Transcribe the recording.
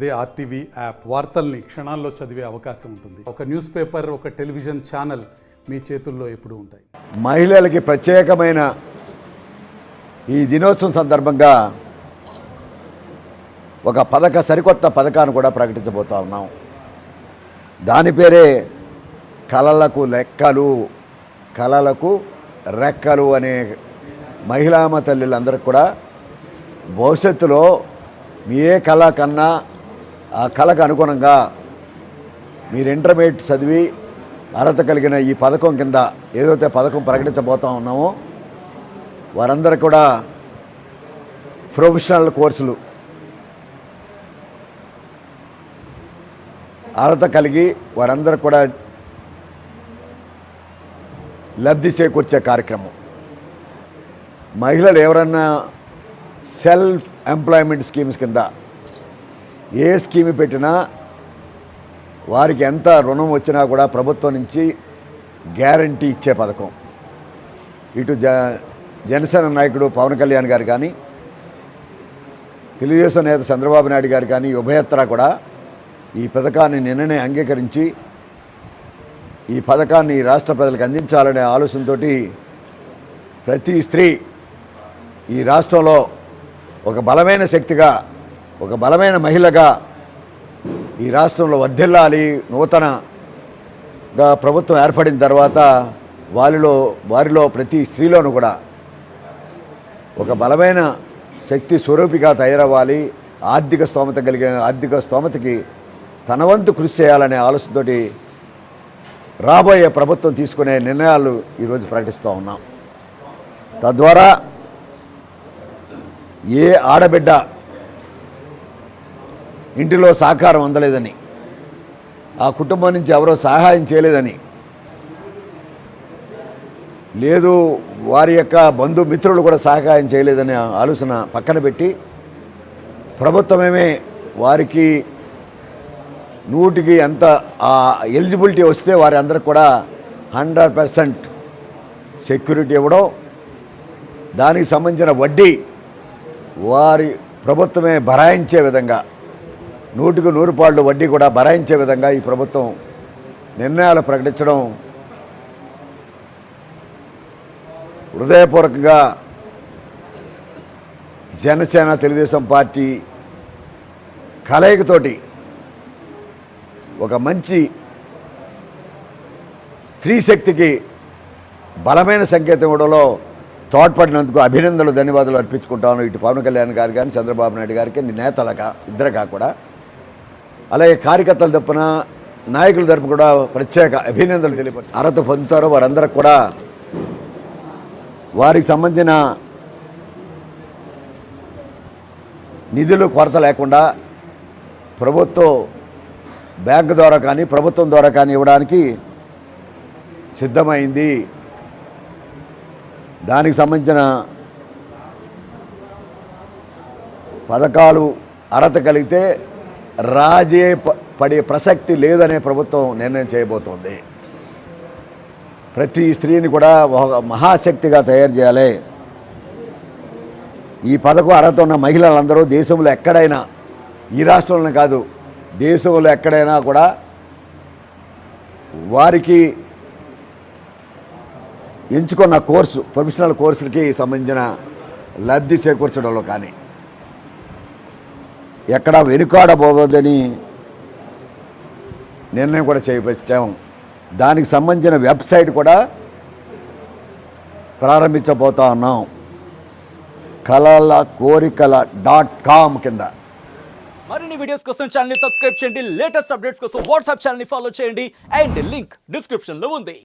అదే RTV app. వార్తల్ని క్షణాల్లో చదివే అవకాశం ఉంటుంది. ఒక న్యూస్ పేపర్ ఒక టెలివిజన్ ఛానల్ మీ చేతుల్లో ఎప్పుడు ఉంటాయి. మహిళలకి ప్రత్యేకమైన ఈ దినోత్సవం సందర్భంగా ఒక పథక సరికొత్త పథకాన్ని కూడా ప్రకటించబోతా ఉన్నాం. దాని పేరే కళలకు లెక్కలు కళలకు రెక్కలు అనే మహిళామ తల్లులందరికీ కూడా భవిష్యత్తులో మీ ఏ కళ కన్నా ఆ కళకు అనుగుణంగా మీరు ఇంటర్మీడియట్ చదివి అర్హత కలిగిన ఈ పథకం కింద ఏదైతే పథకం ప్రకటించబోతా ఉన్నామో వారందరూ కూడా ప్రొఫెషనల్ కోర్సులు అర్హత కలిగి వారందరూ కూడా లబ్ధి చేకూర్చే కార్యక్రమం. మహిళలు ఎవరన్నా సెల్ఫ్ ఎంప్లాయ్మెంట్ స్కీమ్స్ కింద ఏ స్కీమ్ పెట్టినా వారికి ఎంత రుణం వచ్చినా కూడా ప్రభుత్వం నుంచి గ్యారంటీ ఇచ్చే పథకం. ఇటు జ జనసేన నాయకుడు పవన్ కళ్యాణ్ గారు కానీ తెలుగుదేశం నేత చంద్రబాబు నాయుడు గారు కానీ ఉభయత్ర కూడా ఈ పథకాన్ని నిన్ననే అంగీకరించి ఈ పథకాన్ని రాష్ట్ర ప్రజలకు అందించాలనే ఆలోచనతో ప్రతి స్త్రీ ఈ రాష్ట్రంలో ఒక బలమైన శక్తిగా ఒక బలమైన మహిళగా ఈ రాష్ట్రంలో వర్ధిల్లాలి నూతనగా ప్రభుత్వం ఏర్పడిన తర్వాత వారిలో వారిలో ప్రతి స్త్రీలోనూ కూడా ఒక బలమైన శక్తి స్వరూపిగా తయారవ్వాలి ఆర్థిక స్తోమత కలిగిన ఆర్థిక స్తోమతకి తన వంతు కృషి చేయాలనే ఆలోచనతోటి రాబోయే ప్రభుత్వం తీసుకునే నిర్ణయాలు ఈరోజు ప్రకటిస్తూ ఉన్నాం. తద్వారా ఏ ఆడబిడ్డ ఇంటిలో సహకారం అందలేదని ఆ కుటుంబం నుంచి ఎవరో సహాయం చేయలేదని. లేదు వారి యొక్క బంధుమిత్రులు కూడా సహకారం చేయలేదనే ఆలోచన పక్కన పెట్టి ప్రభుత్వమేమే వారికి నూటికి ఎంత ఆ ఎలిజిబిలిటీ వస్తే వారి అందరికి కూడా హండ్రెడ్ పర్సెంట్ సెక్యూరిటీ ఇవ్వడం దానికి సంబంధించిన వడ్డీ వారి ప్రభుత్వమే భరాయించే విధంగా నూటికి నూరు పాళ్ళు వడ్డీ కూడా భరాయించే విధంగా ఈ ప్రభుత్వం నిర్ణయాలు ప్రకటించడం హృదయపూర్వకంగా జనసేన తెలుగుదేశం పార్టీ కలయికతోటి ఒక మంచి స్త్రీ శక్తికి బలమైన సంకేతం ఇవ్వడంలో తోడ్పడినందుకు అభినందనలు ధన్యవాదాలు అర్పించుకుంటాను. ఇటు పవన్ కళ్యాణ్ గారు కానీ చంద్రబాబు నాయుడు గారికి నేతలక ఇద్దరు కూడా అలాగే కార్యకర్తల తరపున నాయకుల తరపు కూడా ప్రత్యేక అభినందనలు తెలియపరు అర్హత పొందుతారో వారందరికి కూడా వారికి సంబంధించిన నిధులు కొరత లేకుండా ప్రభుత్వం బ్యాంకు ద్వారా కానీ ప్రభుత్వం ద్వారా కానీ ఇవ్వడానికి సిద్ధమైంది. దానికి సంబంధించిన పథకాలు అర్హత కలిగితే రాజే ప- పడే ప్రసక్తి లేదనే ప్రభుత్వం నిర్ణయం చేయబోతోంది. ప్రతి స్త్రీని కూడా ఒక మహాశక్తిగా తయారు చేయాలి. ఈ పథకం అర్హత ఉన్న మహిళలందరూ దేశంలో ఎక్కడైనా ఈ రాష్ట్రంలోనే కాదు దేశంలో ఎక్కడైనా కూడా వారికి ఎంచుకున్న కోర్సు ప్రొఫెషనల్ కోర్సులకి సంబంధించిన లబ్ధి చేకూర్చడంలో కానీ ఎక్కడ వెనుకాడబోవద్దని నిర్ణయం కూడా చేపట్టాము దానికి సంబంధించిన వెబ్సైట్ కూడా ప్రారంభించబోతా ఉన్నాం. కలల కోరికల డాట్ కామ్ కింద. మరిన్ని వీడియోస్ కోసం ఛానల్ సబ్స్క్రైబ్ చేయండి. లేటెస్ట్ అప్డేట్స్ కోసం వాట్సాప్ ఛానల్ ఫాలో చేయండి. అండ్ లింక్ డిస్క్రిప్షన్లో ఉంది.